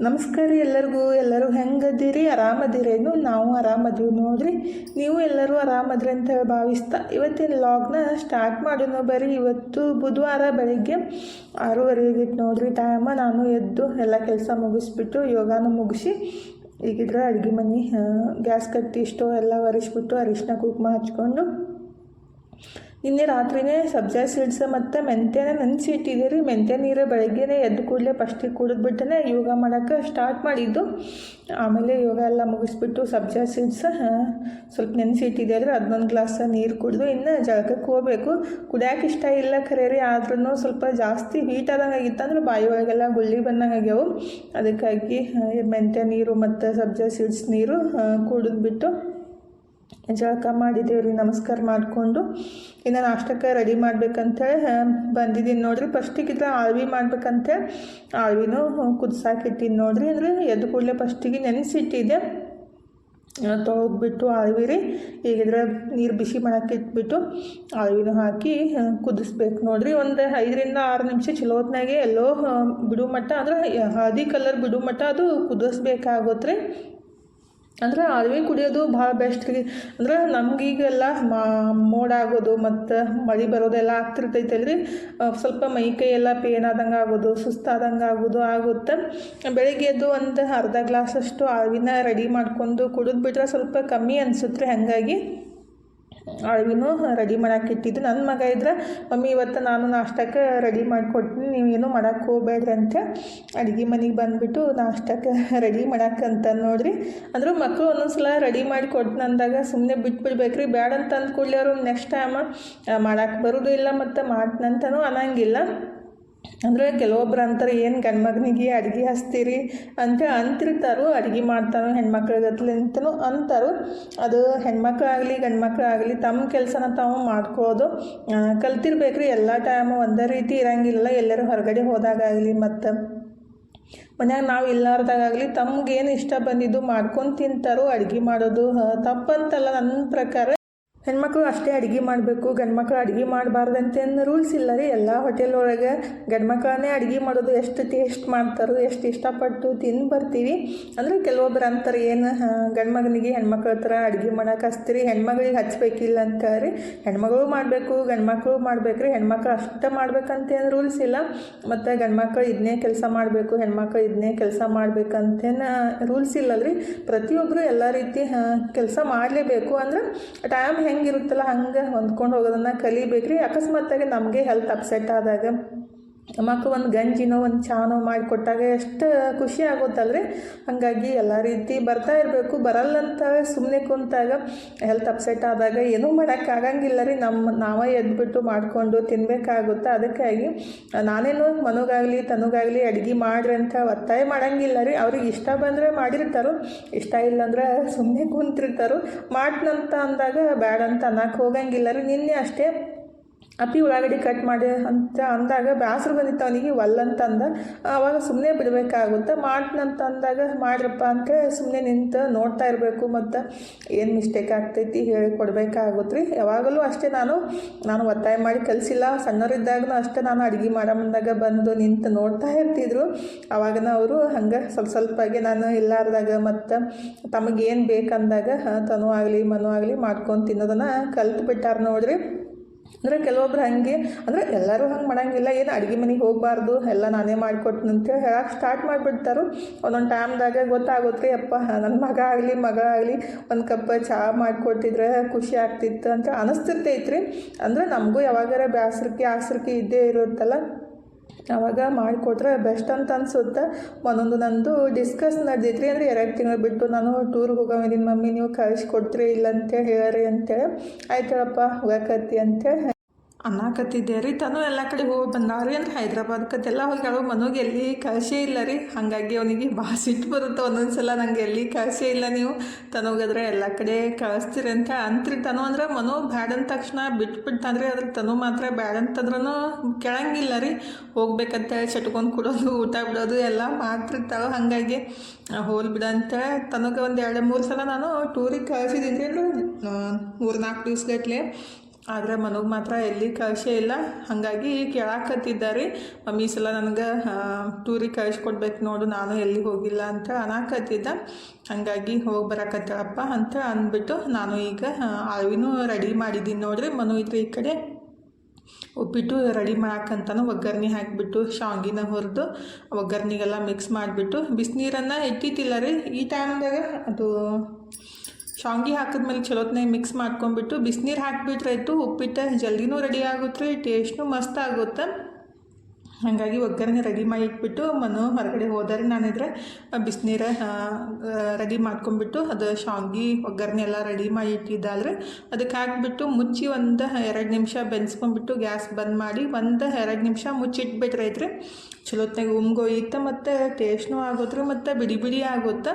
ನಮಸ್ಕಾರ ಎಲ್ಲರಿಗೂ. ಎಲ್ಲರೂ ಹೆಂಗದಿರಿ? ಆರಾಮದಿರೇನು ನಾವು ಆರಾಮದೀವಿ ನೋಡ್ರಿ. ನೀವು ಎಲ್ಲರೂ ಆರಾಮದ್ರಿ ಅಂತ ಹೇಳಿ ಭಾವಿಸ್ತಾ ಇವತ್ತಿನ ಲಾಗ್ನ ಸ್ಟಾರ್ಟ್ ಮಾಡೋಣ ಬರೀ ಇವತ್ತು ಬುಧವಾರ ಬೆಳಿಗ್ಗೆ ಆರೂವರೆಗಿತ್ತು ನೋಡ್ರಿ ಟೈಮ ನಾನು ಎದ್ದು ಎಲ್ಲ ಕೆಲಸ ಮುಗಿಸ್ಬಿಟ್ಟು ಯೋಗಾನು ಮುಗಿಸಿ ಈಗಿದ್ರೆ ಅಡುಗೆ ಮನೆ ಗ್ಯಾಸ್ ಕಟ್ಟಿ ಇಷ್ಟೋ ಎಲ್ಲ ಒರೆಸ್ಬಿಟ್ಟು ಅರಿಶಿನ ಕುಂಕುಮ ಹಚ್ಕೊಂಡು ನಿನ್ನೆ ರಾತ್ರಿನೇ ಸಬ್ಜಾ ಸೀಡ್ಸ್ ಮತ್ತು ಮೆಂತ್ಯನ ನೆನೆಸಿಟ್ಟಿದ್ದೆ ರೀ ಮೆಂತ್ಯ ನೀರು ಬೆಳಗ್ಗೆನೇ ಎದ್ದು ಕೂಡಲೇ ಫಸ್ಟಿಗೆ ಕುಡಿದ್ಬಿಟ್ಟನೆ ಯೋಗ ಮಾಡೋಕ್ಕೆ ಸ್ಟಾರ್ಟ್ ಮಾಡಿದ್ದು. ಆಮೇಲೆ ಯೋಗ ಎಲ್ಲ ಮುಗಿಸ್ಬಿಟ್ಟು ಸಬ್ಜಾ ಸೀಡ್ಸ್ ಸ್ವಲ್ಪ ನೆನೆಸಿಟ್ಟಿದೆ ರೀ ಅದನ್ನೊಂದು ಗ್ಲಾಸ್ ನೀರು ಕುಡಿದು ಇನ್ನು ಜಾಗಕ್ಕೆ ಹೋಗಬೇಕು. ಕುಡಿಯೋಕೆ ಇಷ್ಟ ಇಲ್ಲ ಖರೆ ರೀ ಆದ್ರೂ ಸ್ವಲ್ಪ ಜಾಸ್ತಿ ಹೀಟ್ ಆದಂಗೆ ಆಗಿತ್ತು ಅಂದ್ರೆ ಬಾಯಿ ಒಳಗೆಲ್ಲ ಗುಳ್ಳಿ ಬಂದಂಗೆ ಆಗ್ಯಾವು. ಅದಕ್ಕಾಗಿ ಮೆಂತ್ಯ ನೀರು ಮತ್ತು ಸಬ್ಜಾ ಸೀಡ್ಸ್ ನೀರು ಕುಡಿದ್ಬಿಟ್ಟು ಜಳಕ ಮಾಡಿ ದೇವ್ರಿಗೆ ನಮಸ್ಕಾರ ಮಾಡಿಕೊಂಡು, ಇನ್ನು ನಾಷ್ಟಕ್ಕೆ ರೆಡಿ ಮಾಡ್ಬೇಕಂತೇಳಿ ಬಂದಿದ್ದೀನಿ ನೋಡ್ರಿ. ಫಸ್ಟಿಗಿದ್ರೆ ಆಳ್ವಿ ಮಾಡ್ಬೇಕಂತೇಳಿ ಆಳ್ವಿನೂ ಕುದಿಸಾಕಿಟ್ಟಿದ್ದು ನೋಡ್ರಿ. ಅಂದರೆ ಎದ್ದು ಕೂಡಲೇ ಫಸ್ಟಿಗೆ ನೆನೆಸಿಟ್ಟಿದ್ದೆ. ತೊಗೊಬಿಟ್ಟು ಆಳ್ವಿ ರೀ. ಈಗಿದ್ರೆ ನೀರು ಬಿಸಿ ಮಾಡೋಕ್ಕೆ ಇಟ್ಬಿಟ್ಟು ಆಳ್ವಿನೂ ಹಾಕಿ ಕುದಿಸ್ಬೇಕು ನೋಡ್ರಿ. ಒಂದು ಐದರಿಂದ ಆರು ನಿಮಿಷ ಚಲೋತ್ನಾಗೆ ಎಲ್ಲೋ ಬಿಡು ಮಟ್ಟ ಅಂದ್ರೆ ಹಳದಿ ಕಲರ್ ಬಿಡು ಮಟ್ಟ ಅದು ಕುದಿಸ್ಬೇಕಾಗುತ್ತೆ ರೀ. ಅಂದ್ರೆ ಅರಿವೆ ಕುಡಿಯೋದು ಭಾಳ ಬೆಸ್ಟ್ ರೀ. ಅಂದ್ರೆ ನಮಗೀಗೆಲ್ಲ ಮೋಡ ಆಗೋದು ಮತ್ತು ಮಳೆ ಬರೋದೆಲ್ಲ ಆಗ್ತಿರ್ತೈತಲ್ರಿ ಸ್ವಲ್ಪ ಮೈ ಕೈ ಎಲ್ಲ ಪೇನ್ ಆದಂಗೆ ಆಗೋದು, ಸುಸ್ತಾದಂಗೆ ಆಗೋದು ಆಗುತ್ತೆ. ಬೆಳಿಗ್ಗೆ ಎದ್ದು ಒಂದು ಅರ್ಧ ಗ್ಲಾಸಷ್ಟು ಅಳವಿನ ರೆಡಿ ಮಾಡ್ಕೊಂಡು ಕುಡಿದ್ಬಿಟ್ರೆ ಸ್ವಲ್ಪ ಕಮ್ಮಿ ಅನಿಸುತ್ತೆ ಹಾಗಾಗಿ. ಅಳವಿನೂ ರೆಡಿ ಮಾಡಕ್ಕೆ ಇಟ್ಟಿದ್ದು. ನನ್ನ ಮಗ ಇದ್ರೆ, ಮಮ್ಮಿ, ಇವತ್ತು ನಾನು ನಾಷ್ಟಕ್ಕೆ ರೆಡಿ ಮಾಡಿಕೊಡ್ತೀನಿ. ನೀವು ಏನೂ ಮಾಡಕ್ಕೆ ಹೋಗ್ಬೇಡ್ರಿ ಅಂತ ಅಡುಗೆ ಮನೆಗೆ ಬಂದುಬಿಟ್ಟು, ನಾಷ್ಟಕ್ಕೆ ರೆಡಿ ಅಂತ ನೋಡ್ರಿ. ಅಂದರೂ ಮಕ್ಕಳು ಒಂದೊಂದ್ಸಲ ರೆಡಿ ಮಾಡಿ ಅಂದಾಗ ಸುಮ್ಮನೆ ಬಿಟ್ಬಿಡ್ಬೇಕ್ರಿ. ಬೇಡ ಅಂತ ಅವರು ನೆಕ್ಸ್ಟ್ ಟೈಮ್ ಮಾಡೋಕ್ಕೆ ಬರೋದು ಇಲ್ಲ ಮತ್ತು ಮಾಡ್ತಂತನೂ ಅನ್ನಂಗಿಲ್ಲ. ಅಂದರೆ ಕೆಲವೊಬ್ರು ಅಂತಾರೆ ಏನು ಗಂಡು ಮಗನಿಗೆ ಅಡುಗೆ ಹಚ್ತೀರಿ? ಅಂತ ಅಂತಿರ್ತಾರೋ, ಅಡುಗೆ ಮಾಡ್ತಾರೋ ಹೆಣ್ಮಕ್ಳಿಗತ್ಲೆ ಅಂತಲೂ ಅಂತಾರೋ. ಅದು ಹೆಣ್ಮಕ್ಳಾಗಲಿ ಮಕ್ಕಳಾಗಲಿ ತಮ್ಮ ಕೆಲಸನ ತಾವು ಮಾಡ್ಕೊಳ್ಳೋದು ಕಲ್ತಿರ್ಬೇಕ್ರಿ, ಎಲ್ಲ ಟೈಮು ಒಂದೇ ರೀತಿ ಇರಂಗಿಲ್ಲ, ಎಲ್ಲರೂ ಹೊರಗಡೆ ಹೋದಾಗಲಿ ಮತ್ತು. ಮನ್ಯಾಗ ನಾವು ಇಲ್ಲಾರ್ದಾಗಲಿ ತಮ್ಗೇನು ಇಷ್ಟ ಬಂದಿದ್ದು ಮಾಡ್ಕೊಂಡು ತಿಂತಾರೋ, ಅಡುಗೆ ಮಾಡೋದು ತಪ್ಪಂತಲ್ಲ ನನ್ನ ಪ್ರಕಾರ. ಹೆಣ್ಮಕ್ಳು ಅಷ್ಟೇ ಅಡುಗೆ ಮಾಡಬೇಕು ಗಂಡು ಮಕ್ಳು ಅಡುಗೆ ಮಾಡಬಾರ್ದಂತೇನು ರೂಲ್ಸ್ ಇಲ್ಲ ರೀ ಎಲ್ಲ ಹೋಟೆಲ್ ಒಳಗೆ ಗಂಡು ಮಕ್ಕಳನ್ನೇ ಅಡುಗೆ ಮಾಡೋದು ಎಷ್ಟು ಟೇಸ್ಟ್ ಮಾಡ್ತಾರೋ, ಎಷ್ಟು ಇಷ್ಟಪಟ್ಟು ತಿಂದು ಬರ್ತೀವಿ. ಅಂದರೆ ಕೆಲವೊಬ್ರು ಅಂತಾರೆ, ಏನು ಗಂಡು ಮಗನಿಗೆ ಹೆಣ್ಮಕ್ಳ ಹತ್ರ ಅಡುಗೆ ಮಾಡೋಕೆ ಹಚ್ತೀರಿ, ಹೆಣ್ಮಗಳಿಗೆ ಹಚ್ಬೇಕಿಲ್ಲ ಅಂತ ರೀ ಹೆಣ್ಮಗಳು ಮಾಡಬೇಕು ಗಂಡು ಮಕ್ಕಳು ಮಾಡ್ಬೇಕು ರೀ ಹೆಣ್ಮಕ್ಳು ಅಷ್ಟೇ ಮಾಡ್ಬೇಕಂತೇನು ರೂಲ್ಸ್ ಇಲ್ಲ. ಮತ್ತು ಗಂಡು ಮಕ್ಕಳು ಇದನ್ನೇ ಕೆಲಸ ಮಾಡಬೇಕು, ಹೆಣ್ಮಕ್ಳು ಇದನ್ನೇ ಕೆಲಸ ಮಾಡಬೇಕಂತೇನು ರೂಲ್ಸ್ ಇಲ್ಲ ರೀ ಪ್ರತಿಯೊಬ್ಬರು ಎಲ್ಲ ರೀತಿ ಕೆಲಸ ಮಾಡಲೇಬೇಕು. ಅಂದ್ರೆ ಟೈಮ್ ಹೆಂಗಿರುತ್ತಲ್ಲ ಹಂಗೆ ಹೊಂದ್ಕೊಂಡು ಹೋಗೋದನ್ನು ಕಲಿಬೇಕ್ರಿ. ಅಕಸ್ಮಾತಾಗಿ ನಮಗೆ ಹೆಲ್ತ್ ಅಪ್ಸೆಟ್ ಆದಾಗ ಮಕ್ಕಳು ಒಂದು ಗಂಜಿನೋ ಒಂದು ಚಾನೋ ಮಾಡಿಕೊಟ್ಟಾಗ ಎಷ್ಟು ಖುಷಿ ಆಗುತ್ತಲ್ರಿ? ಹಾಗಾಗಿ ಎಲ್ಲ ರೀತಿ ಬರ್ತಾ ಇರಬೇಕು. ಬರಲ್ಲ ಅಂತ ಸುಮ್ಮನೆ ಕುಂತಾಗ ಹೆಲ್ತ್ ಅಪ್ಸೆಟ್ ಆದಾಗ ಏನೂ ಮಾಡೋಕ್ಕಾಗಂಗಿಲ್ಲ ರೀ ನಮ್ಮ ನಾವೇ ಎದ್ಬಿಟ್ಟು ಮಾಡಿಕೊಂಡು ತಿನ್ನಬೇಕಾಗುತ್ತೆ ಅದಕ್ಕಾಗಿ ನಾನೇನು ಮನಗಾಗಲಿ, ತನಗಾಗಲಿ ಅಡುಗೆ ಮಾಡ್ರಿ ಅಂತ ಒತ್ತಾಯ ಮಾಡೋಂಗಿಲ್ಲ ರೀ ಅವ್ರಿಗೆ ಇಷ್ಟ ಬಂದರೆ ಮಾಡಿರ್ತಾರೋ. ಇಷ್ಟ ಇಲ್ಲಂದ್ರೆ ಸುಮ್ಮನೆ ಕುಂತಿರ್ತಾರೋ. ಮಾಡ್ತಂತ ಅಂದಾಗ ಬೇಡ ಅಂತ ಅನ್ನಕ್ಕೆ ಹೋಗಂಗಿಲ್ಲ ರೀ ನಿನ್ನೆ ಅಷ್ಟೇ ಅಪ್ಪಿ ಉಳ್ಳಾಗಡ್ಡಿ ಕಟ್ ಮಾಡಿ ಅಂತ ಅಂದಾಗ ಬ್ಯಾಸ್ರು ಬಂದಿತ್ತು ಅವನಿಗೆ ಒಲ್ಲಂತ ಅಂದ ಆವಾಗ ಸುಮ್ಮನೆ ಬಿಡಬೇಕಾಗುತ್ತೆ. ಮಾಡ್ತಂತ ಅಂದಾಗ, ಮಾಡ್ರಪ್ಪ ಅಂತ ಸುಮ್ಮನೆ ನಿಂತು ನೋಡ್ತಾ ಇರಬೇಕು ಮತ್ತು ಏನು ಮಿಸ್ಟೇಕ್ ಆಗ್ತೈತಿ ಹೇಳಿ ಕೊಡಬೇಕಾಗುತ್ತೆ ಯಾವಾಗಲೂ ಅಷ್ಟೇ ನಾನು ನಾನು ಒತ್ತಾಯ ಮಾಡಿ ಕಲಿಸಿಲ್ಲ. ಸಣ್ಣವರಿದ್ದಾಗೂ ಅಷ್ಟೇ ನಾನು ಅಡುಗೆ ಮಾಡಮಂದಾಗ ಬಂದು ನಿಂತು ನೋಡ್ತಾ ಇರ್ತಿದ್ರು. ಅವಾಗನ ಅವರು ಹಂಗೆ ಸ್ವಲ್ಪ ಸ್ವಲ್ಪಾಗಿ ನಾನು ಇಲ್ಲಾರ್ದಾಗ ಮತ್ತು ತಮಗೇನು ಬೇಕಂದಾಗ ತನು ಆಗಲಿ, ಮನು ಆಗಲಿ ಮಾಡ್ಕೊಂಡು ತಿನ್ನೋದನ್ನು ಕಲ್ತು ಬಿಟ್ಟಾರ ನೋಡ್ರಿ. ಅಂದರೆ ಕೆಲವೊಬ್ರು ಹಾಗೆ, ಅಂದರೆ ಎಲ್ಲರೂ ಹಂಗೆ ಮಾಡೋಂಗಿಲ್ಲ, ಏನು ಅಡುಗೆ ಮನೆಗೆ ಹೋಗಬಾರ್ದು, ಎಲ್ಲ ನಾನೇ ಮಾಡಿಕೊಡ್ತೀನಿ ಅಂತೇಳಿ ಹೇಳಕ್ಕೆ ಸ್ಟಾರ್ಟ್ ಮಾಡಿಬಿಡ್ತಾರೋ. ಒಂದೊಂದು ಟೈಮ್ದಾಗ ಗೊತ್ತಾಗುತ್ತೆ ಅಪ್ಪ ನನ್ನ ಮಗ ಆಗಲಿ ಮಗ ಆಗಲಿ, ಒಂದು ಕಪ್ ಚಹಾ ಮಾಡಿಕೊಟ್ಟಿದ್ರೆ ಖುಷಿ ಆಗ್ತಿತ್ತು ಅಂತ ಅನಿಸ್ತಿರ್ತೈತ್ರಿ. ಅಂದರೆ ನಮಗೂ ಯಾವಾಗಾರ ಬ್ಯಾಸರಿಕೆ ಆಸರಿಕೆ ಇದ್ದೇ ಇರುತ್ತಲ್ಲ. ಆವಾಗ ಮಾಡಿಕೊಟ್ರೆ ಬೆಸ್ಟ್ ಅಂತ ಅನಿಸುತ್ತೆ. ಒಂದೊಂದು ನಂದು ಡಿಸ್ಕಸ್ ನಡೆದೈತ್ರಿ. ಅಂದರೆ ಎರಡು ತಿಂಗಳು ಬಿಟ್ಟು ನಾನು ಟೂರ್ಗೆ ಹೋಗೋವಿದ್ದೀನಿ ಮಮ್ಮಿ, ನೀವು ಕಳಿಸ್ಕೊಡ್ತೀರಿ ಇಲ್ಲ ಅಂತೇಳಿ ಹೇಳ್ರಿ ಅಂತೇಳಿ. ಆಯ್ತು ಹೇಳಪ್ಪ, ಹೋಗಕತ್ತಿ ಅಂತೇಳಿ ಅನ್ನಕತ್ತಿದ್ದೆ ರೀ. ತಾನು ಎಲ್ಲ ಕಡೆ ಹೋಗಿ ಬಂದಾರಿ ಅಂದ್ರೆ ಹೈದ್ರಾಬಾದ್ಕತ್ತೆಲ್ಲ ಹೋಗಿ ಅಳು ಮನೋಗೆ ಎಲ್ಲಿ ಕಳಿಸೇ ಇಲ್ಲ ರೀ. ಹಾಗಾಗಿ ಅವನಿಗೆ ಭಾಳ ಸಿಟ್ಟು ಬರುತ್ತೆ ಒಂದೊಂದು ಸಲ ನಂಗೆ ಎಲ್ಲಿ ಕಳಿಸೇ ಇಲ್ಲ ನೀವು. ತನಗಾದ್ರೆ ಎಲ್ಲ ಕಡೆ ಕಳಿಸ್ತೀರಿ ಅಂತ ಅಂತ್ರಿ ತನು. ಅಂದ್ರೆ ಮನೋ ಬ್ಯಾಡ ಅಂದ ತಕ್ಷಣ ಬಿಟ್ಬಿಟ್ಟಂದ್ರೆ ಅದ್ರ ತನು ಮಾತ್ರ ಬ್ಯಾಡ ಅಂತಂದ್ರೂ ಕೆಳಂಗಿಲ್ಲ ರೀ. ಹೋಗ್ಬೇಕಂತ ಚಟ್ಕೊಂಡು ಕೊಡೋದು, ಊಟ ಬಿಡೋದು ಎಲ್ಲ ಮಾಡ್ತಿರ್ತಾವೆ ಹಾಗಾಗಿ ಹೋಲ್ ಬಿಡ ಅಂತ ತನಗೆ ಒಂದು ಎರಡು ಮೂರು ಸಲ ನಾನು ಟೂರಿಗೆ ಕಳಿಸಿದ್ದೀನಿ ರೀ. ಮೂರು ನಾಲ್ಕು ದಿವ್ಸಗಟ್ಲೆ. ಆದರೆ ಮನಗೆ ಮಾತ್ರ ಎಲ್ಲಿ ಕಳಿಸೇ ಇಲ್ಲ. ಹಾಗಾಗಿ ಕೇಳಾಕತ್ತಿದ್ದಾರೆ. ಮಮ್ಮಿ ಸಲ ನನಗೆ ಟೂರಿಗೆ ಕಳಿಸ್ಕೊಡ್ಬೇಕು ನೋಡು, ನಾನು ಎಲ್ಲಿ ಹೋಗಿಲ್ಲ ಅಂತ ಅನ್ನಕತ್ತಿದ್ದ ಹಾಗಾಗಿ ಹೋಗಿ ಬರಕತ್ತಳಪ್ಪ ಅಂತ ಅಂದ್ಬಿಟ್ಟು ನಾನು ಈಗ ಅವಿನೂ ರೆಡಿ ಮಾಡಿದ್ದೀನಿ ನೋಡ್ರಿ. ಮನು ಇದ್ರೆ ಈ ಕಡೆ ಉಪ್ಪಿಟ್ಟು ರೆಡಿ ಮಾಡಕ್ಕಂತಾನು ಒಗ್ಗರಣೆ ಹಾಕಿಬಿಟ್ಟು ಶಾವಿಗೆನ ಹುರಿದು ಒಗ್ಗರಣೆಗೆಲ್ಲ ಮಿಕ್ಸ್ ಮಾಡಿಬಿಟ್ಟು ಬಿಸಿನೀರನ್ನು ಇಟ್ಟಿದ್ದಿಲ್ಲ ರೀ. ಈ ಟೈಮ್ದಾಗ ಅದು ಶಾವ್ಗೆ ಹಾಕಿದ್ಮೇಲೆ ಚಲೋತ್ನಾಗ ಮಿಕ್ಸ್ ಮಾಡ್ಕೊಂಬಿಟ್ಟು ಬಿಸಿನೀರು ಹಾಕಿಬಿಟ್ರೆ ಆಯಿತು, ಉಪ್ಪಿಟ್ಟು ಜಲ್ದಿನೂ ರೆಡಿ ಆಗುತ್ತೆ ರೀ ಟೇಸ್ಟ್ನು ಮಸ್ತ್ ಆಗುತ್ತೆ. ಹಾಗಾಗಿ ಒಗ್ಗರಣೆ ರೆಡಿ ಮಾಡಿ ಇಟ್ಬಿಟ್ಟು ಮನು ಹೊರಗಡೆ ಹೋದರೆ ನಾನಿದ್ರೆ ಬಿಸಿನೀರು ರೆಡಿ ಮಾಡ್ಕೊಂಬಿಟ್ಟು ಅದು ಶಾವ್ಗಿ ಒಗ್ಗರಣೆ ಎಲ್ಲ ರೆಡಿ ಮಾಡಿ ಇಟ್ಟಿದ್ದಾದ್ರೆ, ಅದಕ್ಕೆ ಹಾಕಿಬಿಟ್ಟು ಮುಚ್ಚಿ ಒಂದು ಎರಡು ನಿಮಿಷ ಬೆನ್ಸ್ಕೊಂಡ್ಬಿಟ್ಟು ಗ್ಯಾಸ್ ಬಂದ್ ಮಾಡಿ ಒಂದು ಎರಡು ನಿಮಿಷ ಮುಚ್ಚಿಟ್ಬಿಟ್ರೆ ಐತ್ರಿ ಚಲೋತ್ನಾಗ ಉಮ್ಗೊಯ್ಯುತ್ತೆ ಮತ್ತು ಟೇಸ್ಟ್ನೂ ಆಗುತ್ತೆ, ಮತ್ತು ಬಿಡಿ ಬಿಡಿ ಆಗುತ್ತೆ.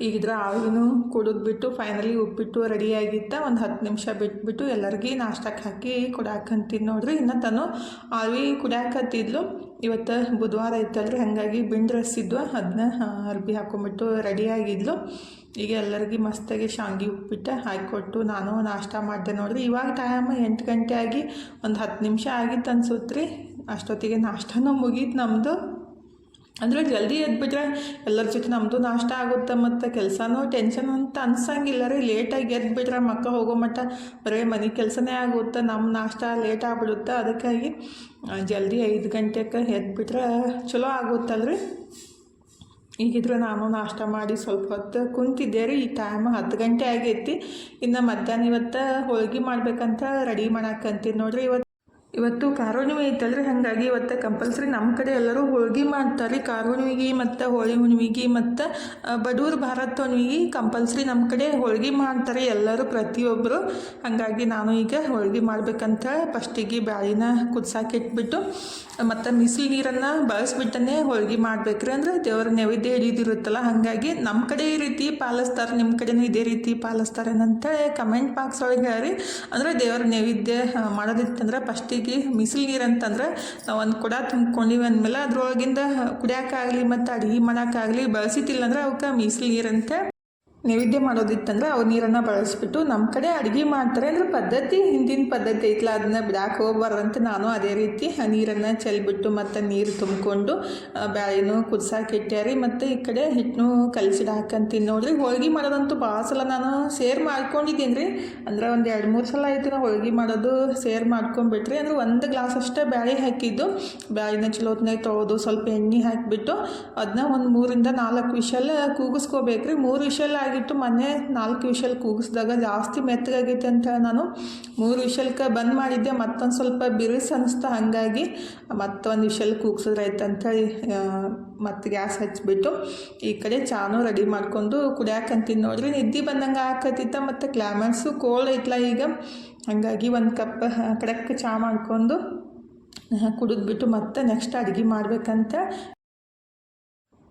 ಈಗಿದ್ರ ಆವಿನೂ ಕುಡಿದ್ಬಿಟ್ಟು ಫೈನಲಿ ಉಪ್ಪಿಟ್ಟು ರೆಡಿಯಾಗಿತ್ತ ಒಂದು ಹತ್ತು ನಿಮಿಷ ಬಿಟ್ಬಿಟ್ಟು ಎಲ್ಲರಿಗೂ ನಾಷ್ಟಕ್ಕೆ ಹಾಕಿ ಕುಡ್ಯಾಕಂತೀನಿ ನೋಡ್ರಿ. ಇನ್ನು ತಾನು ಆವಿ ಕುಡಿಯಾಕತ್ತಿದ್ಲು ಇವತ್ತು ಬುಧವಾರ ಇತ್ತಲ್ರಿ. ಹಾಗಾಗಿ ಬಿಂಡ್ ರಸಿದ್ವ ಇದ್ವು. ಅದನ್ನ ಅರ್ಬಿ ಹಾಕೊಂಬಿಟ್ಟು ರೆಡಿಯಾಗಿದ್ಲು ಈಗ ಎಲ್ಲರಿಗೆ ಮಸ್ತಾಗಿ ಶಾಂಗಿ ಉಪ್ಪಿಟ್ಟು ಹಾಕಿಕೊಟ್ಟು ನಾನು ನಾಷ್ಟ ಮಾಡಿದೆ ನೋಡ್ರಿ. ಇವಾಗ ಟೈಮ್ ಎಂಟು ಗಂಟೆ ಆಗಿ ಒಂದು ಹತ್ತು ನಿಮಿಷ ಆಗಿತ್ತು ಅನ್ಸುತ್ತೆ ರೀ ಅಷ್ಟೊತ್ತಿಗೆ ನಾಷ್ಟನೂ ಮುಗೀತು ನಮ್ಮದು ಅಂದರೆ ಜಲ್ದಿ ಎದ್ಬಿಟ್ರೆ ಎಲ್ಲರ ಜೊತೆ ನಮ್ಮದು ನಾಷ್ಟ ಆಗುತ್ತೆ ಮತ್ತು ಕೆಲಸನೂ ಟೆನ್ಷನ್ ಅಂತ ಅನ್ಸಂಗಿಲ್ಲ ರೀ. ಲೇಟಾಗಿ ಎದ್ಬಿಟ್ರೆ ಮಕ್ಕ ಹೋಗೋ ಮಟ್ಟ ಬರೀ ಮನೆ ಕೆಲಸನೇ ಆಗುತ್ತೆ ನಮ್ಮ ನಾಷ್ಟ ಲೇಟ್ ಆಗ್ಬಿಡುತ್ತೆ. ಅದಕ್ಕಾಗಿ ಜಲ್ದಿ ಐದು ಗಂಟೆಗೆ ಎದ್ಬಿಟ್ರೆ ಚಲೋ ಆಗುತ್ತಲ್ರಿ? ಈಗಿದ್ರೆ ನಾನು ನಾಷ್ಟ ಮಾಡಿ ಸ್ವಲ್ಪ ಹೊತ್ತು ಕುಂತಿದ್ದೆ ರೀ. ಈ ಟೈಮ್ ಹತ್ತು ಗಂಟೆ ಆಗೈತಿ. ಇನ್ನು ಮಧ್ಯಾಹ್ನ ಇವತ್ತು ಹೋಳ್ಗೆ ಮಾಡ್ಬೇಕಂತ ರೆಡಿ ಮಾಡಕ್ಕಂತೀನಿ ನೋಡಿರಿ. ಇವತ್ತು ಇವತ್ತು ಕಾರುಣಿವೆ ಐತಲ್ರಿ ಹಾಗಾಗಿ ಇವತ್ತು ಕಂಪಲ್ಸರಿ ನಮ್ಮ ಕಡೆ ಎಲ್ಲರೂ ಹೋಳ್ಗೆ ಮಾಡ್ತಾರೆ ಕಾರುಣಿವಿಗೆ ಮತ್ತು ಹೋಳಿ ಹುಣ್ಣಿಮೆಗೆ ಮತ್ತು ಬಡೂರು ಭಾರತ ಹುಣ್ಣಿಮೆಗೆ ಕಂಪಲ್ಸರಿ ನಮ್ಮ ಕಡೆ ಹೋಳ್ಗೆ ಮಾಡ್ತಾರೆ ಎಲ್ಲರೂ ಪ್ರತಿಯೊಬ್ಬರು ಹಾಗಾಗಿ ನಾನು ಈಗ ಹೋಳ್ಗೆ ಮಾಡ್ಬೇಕಂತ ಫಸ್ಟಿಗೆ ಬ್ಯಾಳಿನ ಕುದ್ಸಾಕಿಟ್ಬಿಟ್ಟು ಮತ್ತು ಬಿಸಿಲು ನೀರನ್ನು ಬಳಸ್ಬಿಟ್ಟನೇ ಹೋಳ್ಗೆ ಮಾಡ್ಬೇಕ್ರಿ. ಅಂದ್ರೆ ದೇವರ ನೈವೇದ್ಯ ಹಿಡಿದಿರುತ್ತಲ್ಲ, ಹಾಗಾಗಿ ನಮ್ಮ ಕಡೆ ಈ ರೀತಿ ಪಾಲಿಸ್ತಾರೆ ನಿಮ್ಮ ಕಡೆನೂ ಇದೇ ರೀತಿ ಪಾಲಿಸ್ತಾರೆ ಅಂತೇಳಿ ಕಮೆಂಟ್ ಬಾಕ್ಸ್ ಒಳಗೆ ಹೇಳ್ರಿ. ಅಂದರೆ ದೇವರ ನೈವೇದ್ಯ ಮಾಡೋದಿತ್ತಂದ್ರೆ ಫಸ್ಟಿಗೆ ಬಿಸಿಲು ನೀರು ಅಂತಂದ್ರೆ ನಾವು ಒಂದು ಕೊಡ ತುಂಬ್ಕೊಂಡಿವಿ ಅಂದಮೇಲೆ ಅದ್ರೊಳಗಿಂದ ಕುಡಿಯೋಕ್ಕಾಗಲಿ ಮತ್ತು ಅಡುಗೆ ಮಾಡೋಕ್ಕಾಗಲಿ ಬಳಸಿತಿಲ್ಲ ಅಂದ್ರೆ ಅವಕ್ಕೆ ಮೀಸಲು ನೀರಂತೆ ನೈವೇದ್ಯ ಮಾಡೋದಿತ್ತಂದ್ರೆ ಅವು ನೀರನ್ನು ಬಳಸಿಬಿಟ್ಟು ನಮ್ಮ ಕಡೆ ಅಡುಗೆ ಮಾಡ್ತಾರೆ ಅಂದ್ರೆ ಪದ್ಧತಿ, ಹಿಂದಿನ ಪದ್ಧತಿ ಐತಲ್ಲ ಅದನ್ನ ಬಿಡಾಕೆ ಹೋಗ್ಬಾರ್ದಂತ ನಾನು ಅದೇ ರೀತಿ ನೀರನ್ನು ಚೆಲ್ಬಿಟ್ಟು ಮತ್ತು ನೀರು ತುಂಬಿಕೊಂಡು ಬ್ಯಾಳಿನೂ ಕುದ್ಸಾಕೆ ಇಟ್ಟ್ಯಾರಿ. ಮತ್ತು ಈ ಕಡೆ ಹಿಟ್ಟನ್ನು ಕಲಿಸಿಡ ಹಾಕಂತೀನಿ ನೋಡ್ರಿ. ಹೋಳ್ಗೆ ಮಾಡೋದಂತೂ ಭಾಳ ಸಲ ನಾನು ಸೇರ್ ಮಾಡ್ಕೊಂಡಿದ್ದೀನಿ ರೀ ಅಂದ್ರೆ ಒಂದು ಎರಡು ಮೂರು ಸಲ ಆಯಿತು ನಾವು ಹೋಳ್ಗೆ ಮಾಡೋದು ಸೇರ್ ಮಾಡ್ಕೊಂಡ್ಬಿಟ್ರಿ ಅಂದ್ರೆ ಒಂದು ಗ್ಲಾಸ್ ಅಷ್ಟೇ ಬ್ಯಾಳಿ ಹಾಕಿದ್ದು. ಬ್ಯಾಳಿನ ಚಲೋತ್ನಾಗ ತೊಳೆದು ಸ್ವಲ್ಪ ಎಣ್ಣೆ ಹಾಕಿಬಿಟ್ಟು ಅದನ್ನ ಒಂದು ಮೂರಿಂದ ನಾಲ್ಕು ವಿಷಲ್ ಕೂಗಿಸ್ಕೋಬೇಕ್ರಿ. ಮೂರು ವಿಷಲ್ ಆಗಿ ಆಗಿತ್ತು ಮೊನ್ನೆ ನಾಲ್ಕು ವಿಷಲ್ ಕೂಗಿಸಿದಾಗ ಜಾಸ್ತಿ ಮೆತ್ತಗಾಗೈತೆ ಅಂತ ನಾನು ಮೂರು ವಿಷಲ್ಕೆ ಬಂದ್ ಮಾಡಿದ್ದೆ, ಮತ್ತೊಂದು ಸ್ವಲ್ಪ ಬಿರುಸು ಅನಿಸ್ತಾ ಹಾಗಾಗಿ ಮತ್ತೊಂದು ವಿಷಲ್ ಅಂತ ಮತ್ತು ಗ್ಯಾಸ್ ಹಚ್ಚಿಬಿಟ್ಟು ಈ ಕಡೆ ಚಾನು ರೆಡಿ ಮಾಡ್ಕೊಂಡು ಕುಡಿಯಾಕಂತೀನಿ ನೋಡ್ರಿ. ನಿದ್ದೆ ಬಂದಂಗೆ ಹಾಕತ್ತಿತ್ತ ಮತ್ತು ಕ್ಲೈಮ್ಯಾಕ್ಸು ಕೋಲ್ಡ್ ಐತ್ಲ ಈಗ. ಹಾಗಾಗಿ ಒಂದು ಕಪ್ ಕಡಕ್ಕೆ ಚಹಾ ಮಾಡಿಕೊಂಡು ಕುಡಿದ್ಬಿಟ್ಟು ಮತ್ತೆ ನೆಕ್ಸ್ಟ್ ಅಡುಗೆ ಮಾಡ್ಬೇಕಂತ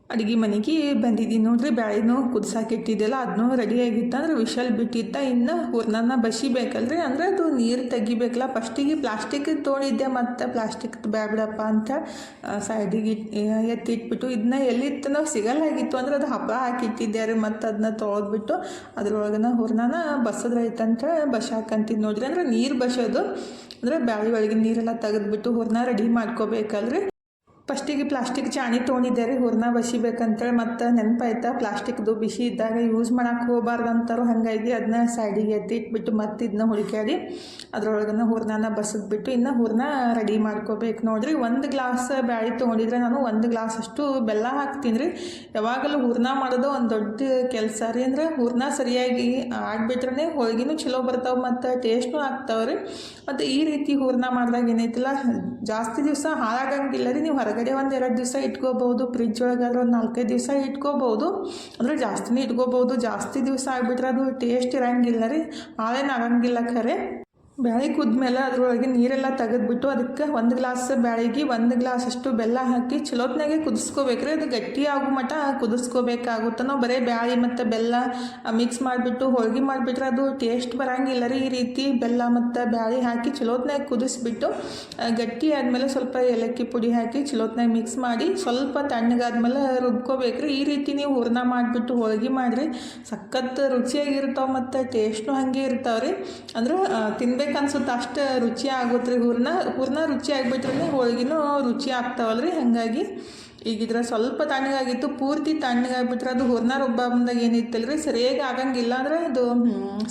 ಅಡುಗೆ ಮನೆಗೆ ಬಂದಿದ್ದೀನಿ ನೋಡ್ರಿ, ಬ್ಯಾಳಿನೂ ಕುದ್ಸಾಕೆ ಇಟ್ಟಿದ್ದೆಲ್ಲ ಅದನ್ನೂ ರೆಡಿ ಆಗಿತ್ತು. ಅಂದ್ರೆ ವಿಷಲ್ ಬಿಟ್ಟಿತ್ತ ಇನ್ನು ಹೂರ್ಣನ ಬಸಿಬೇಕಲ್ರಿ ಅಂದ್ರೆ ಅದು ನೀರು ತೆಗಿಬೇಕಲ್ಲ ಫಸ್ಟಿಗೆ ಪ್ಲಾಸ್ಟಿಕ್ ತೋಳಿದ್ದೆ ಮತ್ತು ಪ್ಲಾಸ್ಟಿಕ್ ಬ್ಯಾಬಿಡಪ್ಪ ಅಂತ ಸೈಡಿಗೆ ಎತ್ತಿಟ್ಬಿಟ್ಟು ಇದನ್ನ ಎಲ್ಲಿತ್ತು ನಾವು ಸಿಗಲ್ಲಾಗಿತ್ತು ಅಂದ್ರೆ ಅದು ಹಬ್ಬ ಹಾಕಿಟ್ಟಿದ್ದೆ ರೀ, ಮತ್ತು ಅದನ್ನ ತೊಳೆದ್ಬಿಟ್ಟು ಅದ್ರೊಳಗನ ಹೂರ್ಣನ ಬಸದ್ರೈತಂತ ಬಸಾಕಂತಿದ್ದು ನೋಡ್ರಿ. ಅಂದ್ರೆ ನೀರು ಬಸೋದು, ಅಂದರೆ ಬ್ಯಾಳಿ ಒಳಗಿನ ನೀರೆಲ್ಲ ತೆಗೆದ್ಬಿಟ್ಟು ಹೂರ್ಣ ರೆಡಿ ಮಾಡ್ಕೋಬೇಕಲ್ರಿ. ಫಸ್ಟಿಗೆ ಪ್ಲಾಸ್ಟಿಕ್ ಚಾಣಿ ತೊಗೊಂಡಿದ್ದೆ ರೀ, ಹೂರ್ಣ ಬಸಿಬೇಕಂತೇಳಿ ಮತ್ತು ನೆನಪಾಯ್ತಾ. ಪ್ಲಾಸ್ಟಿಕ್ದು ಬಿಸಿ ಇದ್ದಾಗ ಯೂಸ್ ಮಾಡಕ್ಕೆ ಹೋಗಬಾರ್ದು ಅಂತಾರೋ ಹಾಗಾಗಿ ಅದನ್ನ ಸೈಡಿಗೆ ಎತ್ತಿ ಇಟ್ಬಿಟ್ಟು ಮತ್ತೆ ಇದನ್ನ ಹುಡುಕ್ಯಾಡಿ ಅದ್ರೊಳಗನ ಹೂರ್ಣನ ಬಸಿದ್ಬಿಟ್ಟು ಇನ್ನು ಹೂರ್ಣ ರೆಡಿ ಮಾಡ್ಕೋಬೇಕು. ನೋಡಿರಿ, ಒಂದು ಗ್ಲಾಸ್ ಬ್ಯಾಳಿ ತೊಗೊಂಡಿದ್ರೆ ನಾನು ಒಂದು ಗ್ಲಾಸ್ ಅಷ್ಟು ಬೆಲ್ಲ ಹಾಕ್ತೀನಿ ರೀ. ಯಾವಾಗಲೂ ಹೂರ್ಣ ಮಾಡೋದು ಒಂದು ದೊಡ್ಡ ಕೆಲಸ ರೀ ಅಂದ್ರೆ ಹೂರ್ಣ ಸರಿಯಾಗಿ ಆಗ್ಬಿಟ್ರೆ ಹೋಳಿಗೆನೂ ಚಲೋ ಬರ್ತಾವೆ ಮತ್ತು ಟೇಸ್ಟೂ ಆಗ್ತಾವೆ ರೀ. ಮತ್ತು ಈ ರೀತಿ ಹೂರ್ಣ ಮಾಡಿದಾಗ ಏನೈತಿಲ್ಲ, ಜಾಸ್ತಿ ದಿವಸ ಹಾಳಾಗಂಗಿಲ್ಲ ರೀ, ನೀವು ಹೊರಗೆ ಹೊರಗಡೆ ಒಂದು ಎರಡು ದಿವಸ ಇಟ್ಕೋಬೋದು ಫ್ರಿಜ್ ಒಳಗಾದ್ರೆ ಒಂದು ನಾಲ್ಕೈದು ದಿವಸ ಇಟ್ಕೋಬೋದು ಅಂದರೆ ಜಾಸ್ತಿನೇ ಇಟ್ಕೋಬೋದು ಜಾಸ್ತಿ ದಿವಸ ಆಗಿಬಿಟ್ರೆ ಅದು ಟೇಸ್ಟ್ ಇರೋಂಗಿಲ್ಲ ರೀ. ಹಾಳೇನು ಆಗಂಗಿಲ್ಲ ಖರೆ. ಬ್ಯಾಳೆ ಕುದ್ಮೇಲೆ ಅದರೊಳಗೆ ನೀರೆಲ್ಲ ತೆಗೆದ್ಬಿಟ್ಟು ಅದಕ್ಕೆ ಒಂದು ಗ್ಲಾಸ್ ಬ್ಯಾಳಿಗೆ ಒಂದು ಗ್ಲಾಸ್ ಅಷ್ಟು ಬೆಲ್ಲ ಹಾಕಿ ಚಲೋತ್ನಾಗೆ ಕುದಿಸ್ಕೋಬೇಕ್ರಿ. ಅದು ಗಟ್ಟಿ ಆಗೋ ಮಟ್ಟ ಕುದಿಸ್ಕೋಬೇಕಾಗುತ್ತೆ. ನಾವು ಬರೀ ಬ್ಯಾಳಿ ಮತ್ತು ಬೆಲ್ಲ ಮಿಕ್ಸ್ ಮಾಡಿಬಿಟ್ಟು ಹೋಳ್ಗೆ ಮಾಡಿಬಿಟ್ರೆ ಅದು ಟೇಸ್ಟ್ ಬರಂಗಿಲ್ಲ ರೀ ಈ ರೀತಿ ಬೆಲ್ಲ ಮತ್ತು ಬ್ಯಾಳಿ ಹಾಕಿ ಚಲೋತ್ನಾಗೆ ಕುದಿಸ್ಬಿಟ್ಟು ಗಟ್ಟಿ ಆದಮೇಲೆ ಸ್ವಲ್ಪ ಏಲಕ್ಕಿ ಪುಡಿ ಹಾಕಿ ಚಲೋತ್ನಾಗೆ ಮಿಕ್ಸ್ ಮಾಡಿ ಸ್ವಲ್ಪ ತಣ್ಣಗಾದ್ಮೇಲೆ ರುಬ್ಕೋಬೇಕ್ರಿ. ಈ ರೀತಿ ನೀವು ಹೂರ್ಣ ಮಾಡಿಬಿಟ್ಟು ಹೋಳ್ಗೆ ಮಾಡಿರಿ. ಸಖತ್ ರುಚಿಯಾಗಿರ್ತಾವೆ ಮತ್ತು ಟೇಸ್ಟ್ನು ಹಾಗೆ ಇರ್ತಾವೆ ರೀ ಅಂದ್ರೆ ತಿನ್ಬೇಕು ಅನ್ಸುತ್ತೆ ಅಷ್ಟು ರುಚಿ ಆಗುತ್ತೆ. ಹೂರ್ಣ ಹೂರ್ಣ ರುಚಿ ಆಗಿಬಿಟ್ರೆ ಹೋಳ್ಗಿನೂ ರುಚಿ ಆಗ್ತಾವಲ್ಲ ರೀ ಹಾಗಾಗಿ ಈಗಿದ್ರೆ ಸ್ವಲ್ಪ ತಣ್ಣಗಾಗಿತ್ತು, ಪೂರ್ತಿ ತಣ್ಣಗಾಗ್ಬಿಟ್ರೆ ಅದು ಹೂರ್ಣ ರುಬ್ಬ ಬಂದಾಗ ಏನಿತ್ತಲ್ಲ ರೀ ಸರಿಯಾಗಿ ಆಗಂಗಿಲ್ಲ ಅಂದ್ರೆ ಅದು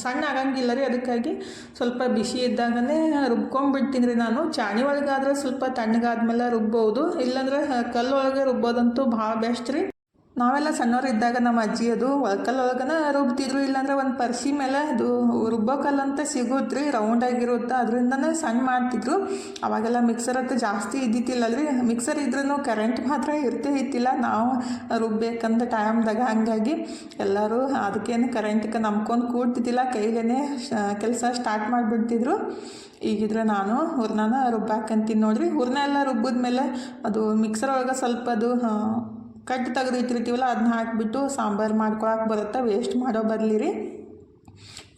ಸಣ್ಣ ಆಗಂಗಿಲ್ಲ ರೀ ಅದಕ್ಕಾಗಿ ಸ್ವಲ್ಪ ಬಿಸಿ ಇದ್ದಾಗನೇ ರುಬ್ಕೊಂಡ್ಬಿಡ್ತೀನಿ ರೀ ನಾನು. ಚಾಣಿ ಒಳಗಾದ್ರೆ ಸ್ವಲ್ಪ ತಣ್ಣಗಾದ್ಮೇಲೆ ರುಬ್ಬೋದು. ಇಲ್ಲಾಂದ್ರೆ ಕಲ್ಲೊಳಗೆ ರುಬ್ಬೋದಂತೂ ಭಾಳ ಬೆಸ್ಟ್ ರೀ. ನಾವೆಲ್ಲ ಸಣ್ಣವ್ರು ಇದ್ದಾಗ ನಮ್ಮ ಅಜ್ಜಿ ಅದು ಒಳಕಲ್ ಒಳಗನ ರುಬ್ತಿದ್ರು, ಇಲ್ಲಾಂದ್ರೆ ಒಂದು ಪರ್ಸಿ ಮೇಲೆ ಅದು ರುಬ್ಬೋಕಲ್ಲಂತ ಸಿಗುತ್ತೆ ರೀ ರೌಂಡ್ ಆಗಿರುತ್ತೆ, ಅದರಿಂದನೇ ಸಣ್ಣ ಮಾಡ್ತಿದ್ರು. ಅವಾಗೆಲ್ಲ ಮಿಕ್ಸರ್ ಅಂತ ಜಾಸ್ತಿ ಇದ್ದಿತ್ತಿಲ್ಲಲ್ರಿ. ಮಿಕ್ಸರ್ ಇದ್ರೂ ಕರೆಂಟ್ ಮಾತ್ರ ಇರ್ತೇ ಇತ್ತಿಲ್ಲ. ನಾವು ರುಬ್ಬೇಕಂದ ಟೈಮ್ದಾಗ ಹಂಗಾಗಿ ಎಲ್ಲರೂ ಅದಕ್ಕೇನು ಕರೆಂಟ್ಗೆ ನಂಬ್ಕೊಂಡು ಕೂಡ್ತಿದ್ದಿಲ್ಲ. ಕೈಗೇನೆ ಕೆಲಸ ಸ್ಟಾರ್ಟ್ ಮಾಡಿಬಿಡ್ತಿದ್ರು. ಈಗಿದ್ರೆ ನಾನು ಹೂರ್ಣನ ರುಬ್ಬಾಕಂತೀನಿ ನೋಡ್ರಿ. ಹೂರ್ಣ ಎಲ್ಲ ರುಬ್ಬಿದ್ಮೇಲೆ ಅದು ಮಿಕ್ಸರ್ ಒಳಗೆ ಸ್ವಲ್ಪ ಅದು ಕಟ್ ತೆಗೆದು ಇಟ್ಟಿರ್ತೀವಲ್ಲ ಅದನ್ನ ಹಾಕಿಬಿಟ್ಟು ಸಾಂಬಾರು ಮಾಡ್ಕೊಳಕ್ಕೆ ಬರುತ್ತೆ? ವೇಸ್ಟ್ ಮಾಡೋ ಬರಲಿರಿ. ರೀ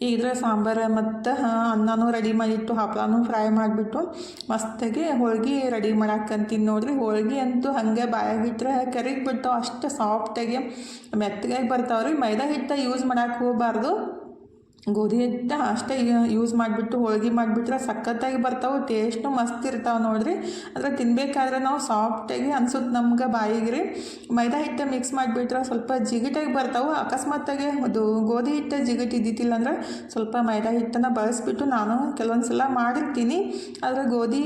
ಈಗಿದ್ರೆ ಸಾಂಬಾರು ಮತ್ತು ಅನ್ನನೂ ರೆಡಿ ಮಾಡಿಟ್ಟು ಹಪ್ಪಳನೂ ಫ್ರೈ ಮಾಡಿಬಿಟ್ಟು, ಮಸ್ತಾಗಿ ಹೋಳ್ಗೆ ರೆಡಿ ಮಾಡಾಕಂತೀನಿ ನೋಡ್ರಿ. ಹೋಳ್ಗೆ ಅಂತೂ ಹಾಗೆ ಬಾಯಾಗಿಟ್ರೆ ಕರಿಗ್ಬಿಟ್ಟು ಅಷ್ಟು ಸಾಫ್ಟಾಗಿ ಮೆತ್ತಗಾಗಿ ಬರ್ತಾವ್ರಿ. ಮೈದಾ ಹಿಟ್ಟು ಯೂಸ್ ಮಾಡಕ್ಕೆ ಹೋಗಬಾರ್ದು. ಗೋಧಿ ಹಿಟ್ಟ ಅಷ್ಟೇ ಯೂಸ್ ಮಾಡಿಬಿಟ್ಟು ಹೋಳಿಗೆ ಮಾಡಿಬಿಟ್ರೆ ಸಖತ್ತಾಗಿ ಬರ್ತಾವೆ ಟೇಸ್ಟು ಮಸ್ತ್ ಇರ್ತಾವೆ ನೋಡ್ರಿ. ಅದ್ರ ತಿನ್ಬೇಕಾದ್ರೆ ನಾವು ಸಾಫ್ಟಾಗಿ ಅನ್ಸುತ್ತೆ ನಮ್ಗೆ ಬಾಯಿಗೆ ರೀ ಮೈದಾ ಹಿಟ್ಟು ಮಿಕ್ಸ್ ಮಾಡಿಬಿಟ್ರೆ ಸ್ವಲ್ಪ ಜಿಗಿಟಾಗಿ ಬರ್ತಾವೆ. ಅಕಸ್ಮಾತಾಗಿ ಅದು ಗೋಧಿ ಹಿಟ್ಟು ಜಿಗಿಟ್ ಇದ್ದಿತ್ತಿಲ್ಲ ಅಂದ್ರೆ ಸ್ವಲ್ಪ ಮೈದಾ ಹಿಟ್ಟನ್ನು ಬಳಸಿಬಿಟ್ಟು ನಾನು ಕೆಲವೊಂದು ಸಲ ಮಾಡಿರ್ತೀನಿ. ಆದರೆ ಗೋಧಿ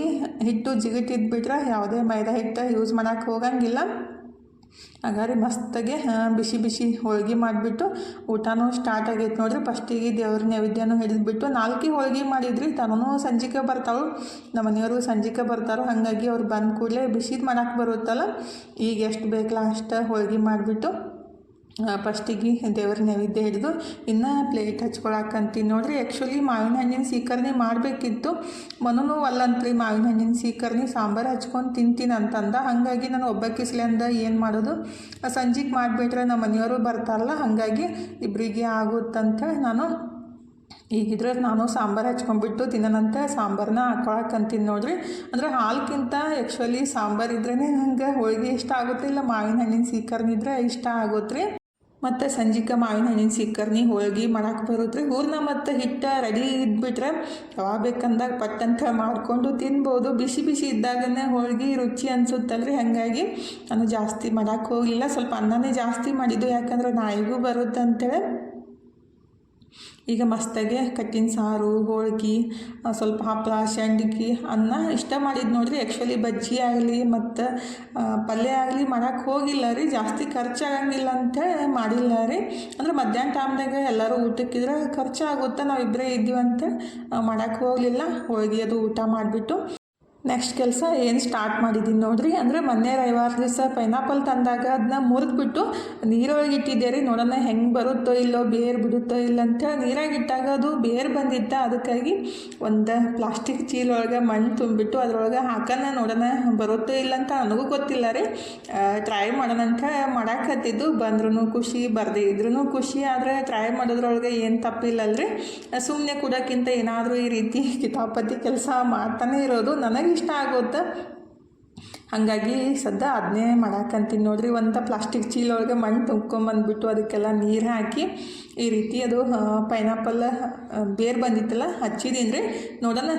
ಹಿಟ್ಟು ಜಿಗಿಟ್ ಇದ್ಬಿಟ್ರೆ ಯಾವುದೇ ಮೈದಾ ಹಿಟ್ಟು ಯೂಸ್ ಮಾಡೋಕ್ಕೆ ಹೋಗಂಗಿಲ್ಲ. ಹಾಗಾದ್ರೆ ಮಸ್ತಾಗೆ ಬಿಸಿ ಬಿಸಿ ಹೋಳ್ಗೆ ಮಾಡಿಬಿಟ್ಟು ಊಟನೂ ಸ್ಟಾರ್ಟ್ ಆಗೈತೆ ನೋಡ್ರಿ. ಫಸ್ಟಿಗೆ ದೇವ್ರ ನೈವೇದ್ಯನೂ ಹಿಡಿದ್ಬಿಟ್ಟು ನಾಲ್ಕಿಗೆ ಹೋಳ್ಗೆ ಮಾಡಿದ್ರಿ. ತನೂ ಸಂಜಿಕೆ ಬರ್ತಾವೆ ನಮ್ಮ ಮನೆಯವರು ಸಂಜಿಕೆ ಬರ್ತಾರೋ, ಹಾಗಾಗಿ ಅವ್ರು ಬಂದ ಕೂಡಲೇ ಬಿಸಿದು ಮಾಡಕ್ಕೆ ಬರುತ್ತಲ್ಲ. ಈಗ ಎಷ್ಟು ಬೇಕಲ್ಲ ಅಷ್ಟು ಹೋಳ್ಗೆ ಮಾಡಿಬಿಟ್ಟು ಫಸ್ಟಿಗೆ ದೇವ್ರ ನೈವೇದ್ಯ ಹಿಡಿದು ಇನ್ನು ಪ್ಲೇಟ್ ಹಚ್ಕೊಳಕಂತೀನಿ ನೋಡ್ರಿ. ಆ್ಯಕ್ಚುಲಿ ಮಾವಿನ ಹಣ್ಣಿನ ಸೀಕರ್ಣಿ ಮಾಡಬೇಕಿತ್ತು. ಮನೂ ಅಲ್ಲಂತ್ರಿ ಮಾವಿನ ಹಣ್ಣಿನ ಸೀಕರ್ಣಿ, ಸಾಂಬಾರು ಹಚ್ಕೊಂಡು ತಿಂತೀನಿ ಅಂತಂದ. ಹಾಗಾಗಿ ನಾನು ಒಬ್ಬಕ್ಕಿಸ್ಲೆ ಅಂದ ಏನು ಮಾಡೋದು? ಸಂಜೆಗೆ ಮಾಡಿಬಿಟ್ರೆ ನಮ್ಮ ಮನೆಯವರು ಬರ್ತಾರಲ್ಲ, ಹಾಗಾಗಿ ಇಬ್ಬರಿಗೆ ಆಗುತ್ತಂತ ನಾನು ಈಗಿದ್ರೆ ನಾನು ಸಾಂಬಾರು ಹಚ್ಕೊಂಡ್ಬಿಟ್ಟು ತಿನ್ನೋಣಂತ ಸಾಂಬಾರನ್ನ ಹಾಕೊಳಕ್ಕಂತೀನಿ ನೋಡ್ರಿ. ಅಂದ್ರೆ ಹಾಲ್ಕಿಂತ ಆ್ಯಕ್ಚುಲಿ ಸಾಂಬಾರು ಇದ್ರೇ ನಂಗೆ ಹೋಳಿಗೆ ಇಷ್ಟ ಆಗುತ್ತೆ ಇಲ್ಲ ಮಾವಿನ ಹಣ್ಣಿನ ಸೀಕರ್ಣಿ ಇದ್ರೆ ಇಷ್ಟ ಆಗುತ್ತೆ ರೀ ಮತ್ತು ಸಂಜಿಕ ಮಾವಿನ ಹಣ್ಣಿನ ಸಿಕ್ಕರ್ನಿ ಹೋಳ್ಗೆ ಮಾಡಕ್ಕೆ ಬರುತ್ತೆ ಹೂರ್ಣ ಮತ್ತು ಹಿಟ್ಟು ರೆಡಿ ಇದ್ಬಿಟ್ರೆ ಯಾವಾಗ ಬೇಕಂದಾಗ ಪಟ್ಟಂತ ಮಾಡಿಕೊಂಡು ತಿನ್ಬೋದು. ಬಿಸಿ ಬಿಸಿ ಇದ್ದಾಗನೇ ಹೋಳ್ಗೆ ರುಚಿ ಅನಿಸುತ್ತಲ್ರಿ. ಹಾಗಾಗಿ ನಾನು ಜಾಸ್ತಿ ಮಾಡಕ್ಕೆ ಹೋಗಿಲ್ಲ ಸ್ವಲ್ಪ ಅನ್ನನೇ ಜಾಸ್ತಿ ಮಾಡಿದ್ದು. ಯಾಕಂದ್ರೆ ನಾಯಿಗೂ ಬರುತ್ತೆ ಅಂತೇಳಿ ಈಗ ಮಸ್ತಾಗೆ ಕಟ್ಟಿನ ಸಾರು, ಹೋಳ್ಗೆ ಸ್ವಲ್ಪ ಹಪ್ಪಳ ಸಂಡಿಗೆ ಅನ್ನ ಇಷ್ಟ ಮಾಡಿದ್ದು ನೋಡಿರಿ. ಆ್ಯಕ್ಚುಲಿ ಬಜ್ಜಿ ಆಗಲಿ ಮತ್ತು ಪಲ್ಯ ಆಗಲಿ ಮಾಡೋಕ್ಕೆ ಹೋಗಿಲ್ಲ ರೀ. ಜಾಸ್ತಿ ಖರ್ಚಾಗಂಗಿಲ್ಲ ಅಂತೇಳಿ ಮಾಡಿಲ್ಲ ರೀ. ಅಂದ್ರೆ ಮಧ್ಯಾಹ್ನ ಟೈಮ್ದಾಗ ಎಲ್ಲರೂ ಊಟಕ್ಕಿದ್ರೆ ಖರ್ಚಾಗುತ್ತೆ. ನಾವಿಬ್ಬರೇ ಇದ್ದೀವಿ ಅಂತೇಳಿ ಮಾಡಕ್ಕೆ ಹೋಗಲಿಲ್ಲ. ಹೋಳ್ಗೆ ಅದು ಊಟ ಮಾಡಿಬಿಟ್ಟು ನೆಕ್ಸ್ಟ್ ಕೆಲಸ ಏನು ಸ್ಟಾರ್ಟ್ ಮಾಡಿದ್ದೀನಿ ನೋಡ್ರಿ? ಅಂದರೆ ಮೊನ್ನೆ ರವಿವಾರ ದಿವಸ ಪೈನಾಪಲ್ ತಂದಾಗ ಅದನ್ನ ಮುರಿದ್ಬಿಟ್ಟು ನೀರೊಳಗೆ ಇಟ್ಟಿದ್ದೆ ರೀ ನೋಡೋಣ ಹೆಂಗೆ ಬರುತ್ತೋ ಇಲ್ಲೋ, ಬೇರು ಬಿಡುತ್ತೋ ಇಲ್ಲ ಅಂತ ನೀರಾಗಿ ಇಟ್ಟಾಗ ಅದು ಬೇರು ಬಂದಿತ್ತ ಅದಕ್ಕಾಗಿ ಒಂದು ಪ್ಲಾಸ್ಟಿಕ್ ಚೀಲೊಳಗೆ ಮಣ್ಣು ತುಂಬಿಟ್ಟು ಅದರೊಳಗೆ ಹಾಕೋಣ. ನೋಡೋಣ ಬರುತ್ತೋ ಇಲ್ಲ ಅಂತ ನನಗೂ ಗೊತ್ತಿಲ್ಲ ರೀ. ಟ್ರೈ ಮಾಡೋಣ ಅಂತ ಮಾಡಾಕತ್ತಿದ್ದು. ಬಂದ್ರೂ ಖುಷಿ ಬರದೇ ಇದ್ರೂ ಖುಷಿ. ಆದರೆ ಟ್ರೈ ಮಾಡೋದ್ರೊಳಗೆ ಏನು ತಪ್ಪಿಲ್ಲಲ್ರಿ. ಸುಮ್ಮನೆ ಕೊಡೋಕ್ಕಿಂತ ಏನಾದರೂ ಈ ರೀತಿ ಕಿತಾಪತಿ ಕೆಲಸ ಮಾಡ್ತಾನೆ ಇರೋದು. ನನಗೆ ಇಷ್ಟ ಆಗುತ್ತೆ ಹಾಗಾಗಿ ಸದ್ಯ ಅದನ್ನೇ ಮಾಡಾಕಂತೀನಿ ನೋಡ್ರಿ. ಒಂದು ಪ್ಲಾಸ್ಟಿಕ್ ಚೀಲ ಒಳಗೆ ಮಣ್ಣು ತುಂಬ್ಕೊಂಬಂದ್ಬಿಟ್ಟು ಅದಕ್ಕೆಲ್ಲ ನೀರು ಹಾಕಿ ಈ ರೀತಿ ಅದು ಪೈನಾಪಲ್ ಬೇರು ಬಂದಿತ್ತಲ್ಲ ಹಚ್ಚಿದೀನಿ ರೀ ನೋಡೋಣ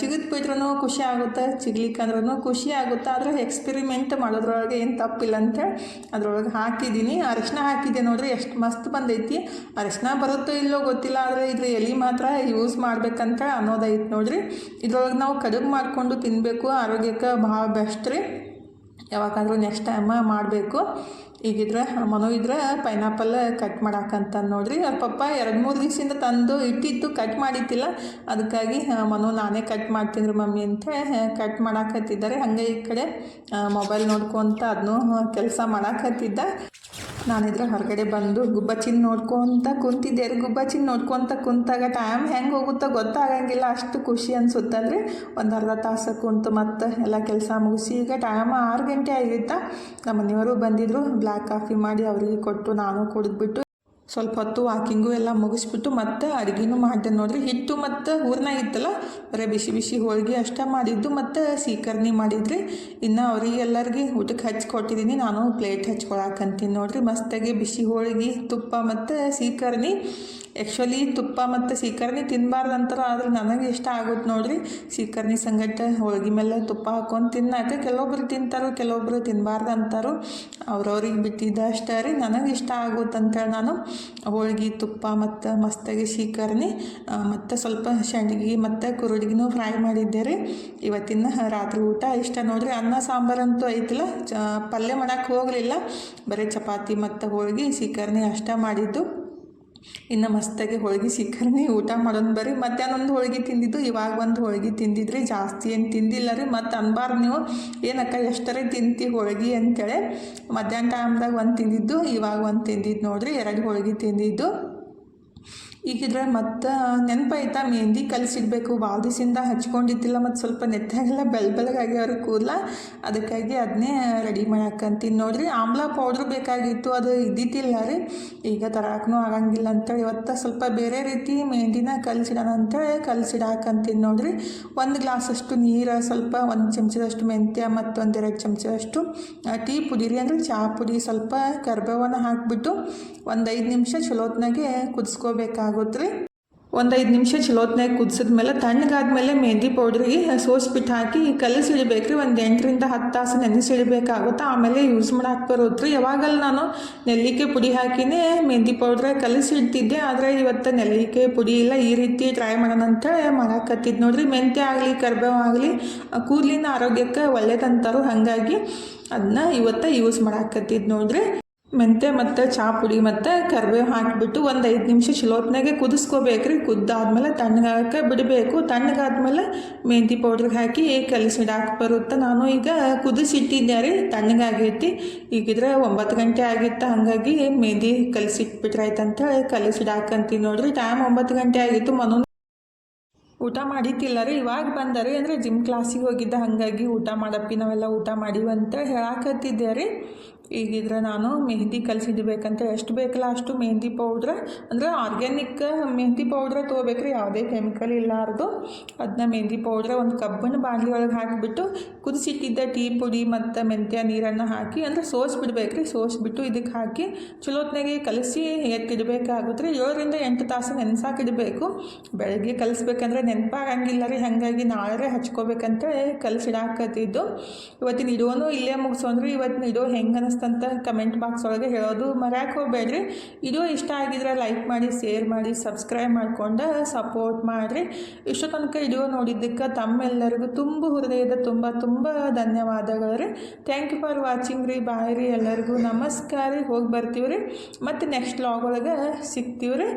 ಚಿಗಿದ್ ಬಿಟ್ರೂ ಖುಷಿ ಆಗುತ್ತೆ ಚಿಗ್ಲಿಕ್ಕಂದ್ರೂ ಖುಷಿ ಆಗುತ್ತೆ, ಆದರೆ ಎಕ್ಸ್ಪೆರಿಮೆಂಟ್ ಮಾಡೋದ್ರೊಳಗೆ ಏನು ತಪ್ಪಿಲ್ಲ ಅಂತೇಳಿ ಅದ್ರೊಳಗೆ ಹಾಕಿದ್ದೀನಿ. ಅರಿಶಿನ ಹಾಕಿದ್ದೆ ನೋಡ್ರಿ, ಎಷ್ಟು ಮಸ್ತ್ ಬಂದೈತಿ. ಅರಿಶಿನ ಬರುತ್ತೋ ಇಲ್ಲೋ ಗೊತ್ತಿಲ್ಲ, ಆದರೆ ಇದ್ರ ಎಲೆ ಮಾತ್ರ ಯೂಸ್ ಮಾಡ್ಬೇಕಂತ ಅನ್ನೋದೈತೆ ನೋಡ್ರಿ. ಇದ್ರೊಳಗೆ ನಾವು ಕಡುಬು ಮಾಡಿಕೊಂಡು ತಿನ್ನಬೇಕು ಆರೋಗ್ಯಕ್ಕೆ ಭಾಳ ಬೆಸ್ಟ್ ರೀ. ಯಾವಾಗಾದ್ರೂ ನೆಕ್ಸ್ಟ್ ಟೈಮ್ ಮಾಡಬೇಕು. ಈಗಿದ್ರೆ, ಮನು ಇದ್ರೆ ಪೈನಾಪಲ್ ಕಟ್ ಮಾಡಾಕಂತ ನೋಡ್ರಿ. ಅವ್ರ ಪಪ್ಪ ಎರಡು ಮೂರು ದಿವಸದಿಂದ ತಂದು ಇಟ್ಟಿತ್ತು ಕಟ್ ಮಾಡಿತ್ತಿಲ್ಲ ಅದಕ್ಕಾಗಿ ಮನು ನಾನೇ ಕಟ್ ಮಾಡ್ತೀನಿ ಮಮ್ಮಿ ಅಂತ ಕಟ್ ಮಾಡಾಕತ್ತಿದ್ದಾರೆ. ಹಾಗೆ ಈ ಕಡೆ ಮೊಬೈಲ್ ನೋಡ್ಕೊತ ಅದನ್ನು ಕೆಲಸ ಮಾಡಾಕತ್ತಿದ್ದ. ನಾನಿದ್ರೆ ಹೊರಗಡೆ ಬಂದು ಗುಬ್ಬಚ್ಚಿನ ನೋಡ್ಕೊತ ಕುಂತಿದ್ದೆ. ರೀ ಗುಬ್ಬಚ್ಚಿನ ನೋಡ್ಕೊತ ಕುಂತಾಗ ಟೈಮ್ ಹೆಂಗೆ ಹೋಗುತ್ತೋ ಗೊತ್ತಾಗಂಗಿಲ್ಲ. ಅಷ್ಟು ಖುಷಿ ಅನ್ಸುತ್ತಲ್ರಿ ಒಂದು ಅರ್ಧ ತಾಸು ಕುಂತು ಮತ್ತೆ ಎಲ್ಲ ಕೆಲಸ ಮುಗಿಸಿ ಈಗ ಟೈಮ್ ಆರು ಗಂಟೆ ಆಗಿತ್ತಾ. ನಮ್ಮ ಮನೆಯವರು ಬಂದಿದ್ದರು ಬ್ಲ್ಯಾಕ್ ಕಾಫಿ ಮಾಡಿ ಅವರಿಗೆ ಕೊಟ್ಟು ನಾನು ಕುಡಿದ್ಬಿಟ್ಟು ಸ್ವಲ್ಪ ಹೊತ್ತು ವಾಕಿಂಗು ಎಲ್ಲ ಮುಗಿಸ್ಬಿಟ್ಟು ಮತ್ತೆ ಅಡುಗೆನೂ ಮಾಡಿದೆ ನೋಡ್ರಿ. ಹಿಟ್ಟು ಮತ್ತು ಹೂರ್ನ ಇತ್ತಲ್ಲ, ಬರೀ ಬಿಸಿ ಬಿಸಿ ಹೋಳಿಗೆ ಅಷ್ಟೇ ಮಾಡಿದ್ದು ಮತ್ತು ಸೀಕರ್ಣಿ ಮಾಡಿದ್ರಿ. ಇನ್ನು ಅವ್ರಿಗೆ ಎಲ್ಲರಿಗೆ ಊಟಕ್ಕೆ ಹಚ್ಚಿ ಕೊಟ್ಟಿದ್ದೀನಿ ನಾನು ಪ್ಲೇಟ್ ಹಚ್ಕೊಳಕಂತೀನಿ ನೋಡ್ರಿ. ಮಸ್ತಾಗಿ ಬಿಸಿ ಹೋಳಿಗೆ, ತುಪ್ಪ ಮತ್ತು ಸೀಕರ್ಣಿ. ಆ್ಯಕ್ಚುಲಿ ತುಪ್ಪ ಮತ್ತು ಸೀಕರ್ಣಿ ತಿನ್ನಬಾರ್ದು ಅಂತಾರ, ಆದ್ರೆ ನನಗೆ ಇಷ್ಟ ಆಗುತ್ತೆ ನೋಡ್ರಿ. ಸೀಕರ್ಣಿ ಸಂಗಟ ಹೋಳ್ಗೆ ಮೇಲೆ ತುಪ್ಪ ಹಾಕೊಂಡು ತಿನ್ನಾಕ ಕೆಲವೊಬ್ರು ತಿಂತಾರೆ, ಕೆಲವೊಬ್ರು ತಿನ್ನಬಾರ್ದು ಅಂತಾರು, ಅವ್ರವ್ರಿಗೆ ಬಿಟ್ಟಿದ್ದ ಅಷ್ಟೇ ರೀ. ನನಗೆ ಇಷ್ಟ ಆಗುತ್ತೆ ಅಂತೇಳಿ ನಾನು ಹೋಳ್ಗೆ, ತುಪ್ಪ ಮತ್ತು ಮಸ್ತಾಗಿ ಸೀಕರ್ಣಿ ಮತ್ತು ಸ್ವಲ್ಪ ಸಂಡ್ಗಿ ಮತ್ತು ಕುರುಡ್ಗಿನೂ ಫ್ರೈ ಮಾಡಿದ್ದೆ ರೀ. ಇವತ್ತಿನ ರಾತ್ರಿ ಊಟ ಇಷ್ಟ ನೋಡ್ರಿ. ಅನ್ನ ಸಾಂಬಾರಂತೂ ಐತಿಲ್ಲ. ಚ, ಪಲ್ಯ ಮಾಡೋಕ್ಕೆ ಹೋಗಲಿಲ್ಲ. ಬರೀ ಚಪಾತಿ ಮತ್ತು ಹೋಳ್ಗೆ, ಸೀಕರ್ಣಿ ಅಷ್ಟ ಮಾಡಿದ್ದು. ಇನ್ನು ಮಸ್ತಾಗಿ ಹೋಳ್ಗೆ ಸಿಕ್ಕರೆ ಊಟ ಮಾಡೋದು ಬರ್ರಿ. ಮಧ್ಯಾಹ್ನ ಒಂದು ಹೋಳ್ಗೆ ತಿಂದಿದ್ದು, ಇವಾಗ ಒಂದು ಹೋಳ್ಗೆ ತಿಂದಿದ್ರಿ. ಜಾಸ್ತಿ ಏನು ತಿಂದಿಲ್ಲ ರೀ. ಮತ್ತು ಅನ್ಬಾರ್ದು ನೀವು, ಏನಕ್ಕ ಎಷ್ಟರೇ ತಿಂತಿ ಹೋಳ್ಗೆ ಅಂತೇಳಿ ಮಧ್ಯಾಹ್ನ ಟೈಮ್ದಾಗ ಒಂದು ತಿಂದಿದ್ದು, ಇವಾಗ ಒಂದು ತಿಂದಿದ್ದು ನೋಡ್ರಿ. ಎರಡು ಹೋಳ್ಗೆ ತಿಂದಿದ್ದು. ಈಗಿದ್ರೆ ಮತ್ತು ನೆನಪಾಯ್ತಾ ಮೆಹಂದಿ ಕಲಿಸಿಡ್ಬೇಕು. ದಿವಸದಿಂದ ಹಚ್ಕೊಂಡಿದ್ದಿಲ್ಲ ಮತ್ತು ಸ್ವಲ್ಪ ನೆತ್ತಾಗೆಲ್ಲ ಬೆಳ್ ಬೆಳಗಾಗಿ ಅವ್ರಿಗೆ ಕೂದಲ. ಅದಕ್ಕಾಗಿ ಅದನ್ನೇ ರೆಡಿ ಮಾಡಾಕಂತೀನಿ ನೋಡಿರಿ. ಆಮ್ಲ ಪೌಡ್ರ್ ಬೇಕಾಗಿತ್ತು, ಅದು ಇದ್ದಿದ್ದಿಲ್ಲ ರೀ. ಈಗ ತರಾಕನೂ ಆಗಂಗಿಲ್ಲ ಅಂತೇಳಿ ಇವತ್ತು ಸ್ವಲ್ಪ ಬೇರೆ ರೀತಿ ಮೆಹಂದಿನ ಕಲಿಸಿಡೋಣ ಅಂತೇಳಿ ಕಲಿಸಿಡಾಕಂತೀನಿ ನೋಡಿರಿ. ಒಂದು ಗ್ಲಾಸಷ್ಟು ನೀರು, ಸ್ವಲ್ಪ ಒಂದು ಚಮಚದಷ್ಟು ಮೆಂತ್ಯ ಮತ್ತು ಒಂದೆರಡು ಚಮಚದಷ್ಟು ಟೀ ಪುಡಿ ರೀ. ಅಂದರೆ ಚಹಾ ಪುಡಿ ಸ್ವಲ್ಪ ಕರ್ಬೇವನ್ನ ಹಾಕಿಬಿಟ್ಟು ಒಂದು ಐದು ನಿಮಿಷ ಚಲೋತ್ನಾಗೆ ಕುದಿಸ್ಕೋಬೇಕಾಗುತ್ತೆ. ರೀ ಒಂದು ಐದು ನಿಮಿಷ ಚಲೋತ್ನಾಗ ಕುದಿಸಿದ್ಮೇಲೆ ತಣ್ಣಗಾದ್ಮೇಲೆ ಮೆಹಂದಿ ಪೌಡ್ರಿಗೆ ಸೋಸ್ಬಿಟ್ಟು ಹಾಕಿ ಕಲಸಿಡ್ಬೇಕು ರೀ ಒಂದು ಎಂಟರಿಂದ ಹತ್ತು ತಾಸು ನೆನೆಸಿಡಬೇಕಾಗುತ್ತೆ ಆಮೇಲೆ ಯೂಸ್ ಮಾಡಕ್ಕೆ ಬರುತ್ತೆ ರೀ ಯಾವಾಗಲ್ಲ ನಾನು ನೆಲ್ಲಿಕಾಯಿ ಪುಡಿ ಹಾಕಿನೇ ಮೆಹಂದಿ ಪೌಡ್ರ ಕಲಸಿಡ್ತಿದ್ದೆ ಆದರೆ ಇವತ್ತು ನೆಲ್ಲಿಕಾಯಿ ಪುಡಿ ಇಲ್ಲ, ಈ ರೀತಿ ಟ್ರೈ ಮಾಡೋಣ ಅಂತ ಮಾಡಾಕತ್ತಿದ್ದು ನೋಡ್ರಿ. ಮೆಂತ್ಯ ಆಗಲಿ, ಕರ್ಬೇವು ಆಗಲಿ ಕೂದಲಿನ ಆರೋಗ್ಯಕ್ಕೆ ಒಳ್ಳೇದಂತಾರು, ಹಾಗಾಗಿ ಅದನ್ನ ಇವತ್ತು ಯೂಸ್ ಮಾಡಾಕತ್ತಿದ್ದು ನೋಡ್ರಿ. ಮೆಂತ್ಯ ಮತ್ತು ಚಹಾ ಪುಡಿ ಮತ್ತು ಕರಿಬೇವು ಹಾಕಿಬಿಟ್ಟು ಒಂದು ಐದು ನಿಮಿಷ ಚಲೋತ್ನಾಗೆ ಕುದಿಸ್ಕೋಬೇಕು ರೀ ಕುದ್ದಾದ್ಮೇಲೆ ತಣ್ಣಗಾಗಕ್ಕೆ ಬಿಡಬೇಕು. ತಣ್ಣಗಾದ್ಮೇಲೆ ಮೆಂತಿ ಪೌಡ್ರಿಗೆ ಹಾಕಿ ಕಲಸಿಡಾಕ ಬರುತ್ತೆ. ನಾನು ಈಗ ಕುದಿಸಿಟ್ಟಿದ್ದೆ ರೀ ತಣ್ಣಗಾಗೈತಿ ಈಗಿದ್ರೆ ಒಂಬತ್ತು ಗಂಟೆ ಆಗಿತ್ತು. ಹಾಗಾಗಿ ಮೆಹಂದಿ ಕಲಿಸಿಟ್ಬಿಟ್ರೆ ಆಯ್ತಂತ ಕಲಿಸಿಡಾಕಂತೀನಿ ನೋಡ್ರಿ. ಟೈಮ್ ಒಂಬತ್ತು ಗಂಟೆ ಆಗಿತ್ತು. ಮನೋ ಊಟ ಮಾಡಿತ್ತಿಲ್ಲ ರೀ. ಇವಾಗ ಬಂದರೆ ಅಂದರೆ ಜಿಮ್ ಕ್ಲಾಸಿಗೆ ಹೋಗಿದ್ದ. ಹಾಗಾಗಿ ಊಟ ಮಾಡಪ್ಪಿ ನಾವೆಲ್ಲ ಊಟ ಮಾಡಿವಂತ ಹೇಳಾಕತ್ತಿದ್ದೆ ರೀ. ಈಗಿದ್ರೆ ನಾನು ಮೆಹಂದಿ ಕಲಸಿಡ್ಬೇಕಂತ ಎಷ್ಟು ಬೇಕಲ್ಲ ಅಷ್ಟು ಮೆಹಂದಿ ಪೌಡ್ರ್. ಅಂದರೆ ಆರ್ಗ್ಯಾನಿಕ್ ಮೆಹಂದಿ ಪೌಡ್ರ್ ತೊಗೋಬೇಕ್ರಿ. ಯಾವುದೇ ಕೆಮಿಕಲ್ ಇಲ್ಲಾರ್ದು. ಅದನ್ನ ಮೆಹಂದಿ ಪೌಡ್ರ್ ಒಂದು ಕಬ್ಬಿಣ ಬಾಣಲಿ ಒಳಗೆ ಹಾಕಿಬಿಟ್ಟು ಕುದಿಸಿಟ್ಟಿದ್ದ ಟೀ ಪುಡಿ ಮತ್ತು ಮೆಂತ್ಯ ನೀರನ್ನು ಹಾಕಿ ಅಂದರೆ ಸೋಸ್ ಬಿಡ್ಬೇಕ್ರಿ ಸೋಸ್ಬಿಟ್ಟು ಇದಕ್ಕೆ ಹಾಕಿ ಚಲೋತ್ನಾಗೆ ಕಲಸಿ ಎತ್ತಿಡಬೇಕಾಗುತ್ತೆ. ರೀ ಏಳರಿಂದ ಎಂಟು ತಾಸು ನೆನೆಸಾಕಿಡಬೇಕು. ಬೆಳಗ್ಗೆ ಕಲಿಸ್ಬೇಕಂದ್ರೆ ನೆನಪಾಗಂಗಿಲ್ಲ ರೀ. ಹಾಗಾಗಿ ನಾಳೆ ಹಚ್ಕೋಬೇಕಂತ ಕಲಸಿಡಾಕತ್ತಿದ್ದು. ಇವತ್ತಿನ ಇಡೋನು ಇಲ್ಲೇ ಮುಗಿಸೋನ್ರಿ ಇವತ್ತಿನ ಇಡೋ ಹೆಂಗೆ ಅನಿಸ್ತಂತ ಕಮೆಂಟ್ ಬಾಕ್ಸ್ ಒಳಗೆ ಹೇಳೋದು ಮರ್ಯಾಕೆ ಹೋಗ್ಬೇಡ್ರಿ. ಇದು ಇಷ್ಟ ಆಗಿದ್ರೆ ಲೈಕ್ ಮಾಡಿ, ಶೇರ್ ಮಾಡಿ, ಸಬ್ಸ್ಕ್ರೈಬ್ ಮಾಡ್ಕೊಂಡು ಸಪೋರ್ಟ್ ಮಾಡಿರಿ. ಇಷ್ಟು ತನಕ ವಿಡಿಯೋ ನೋಡಿದ್ದಕ್ಕೆ ತಮ್ಮೆಲ್ಲರಿಗೂ ತುಂಬ ಹೃದಯದ ತುಂಬ ತುಂಬ ಧನ್ಯವಾದಗಳು ರೀ ಥ್ಯಾಂಕ್ ಯು ಫಾರ್ ವಾಚಿಂಗ್ ರೀ. ಬಾಯ್ ರೀ ಎಲ್ಲರಿಗೂ. ನಮಸ್ಕಾರ ರೀ. ಹೋಗಿ ಬರ್ತೀವಿ ರೀ ಮತ್ತು ನೆಕ್ಸ್ಟ್ ಲಾಗ್ ಒಳಗೆ ಸಿಗ್ತೀವಿ ರೀ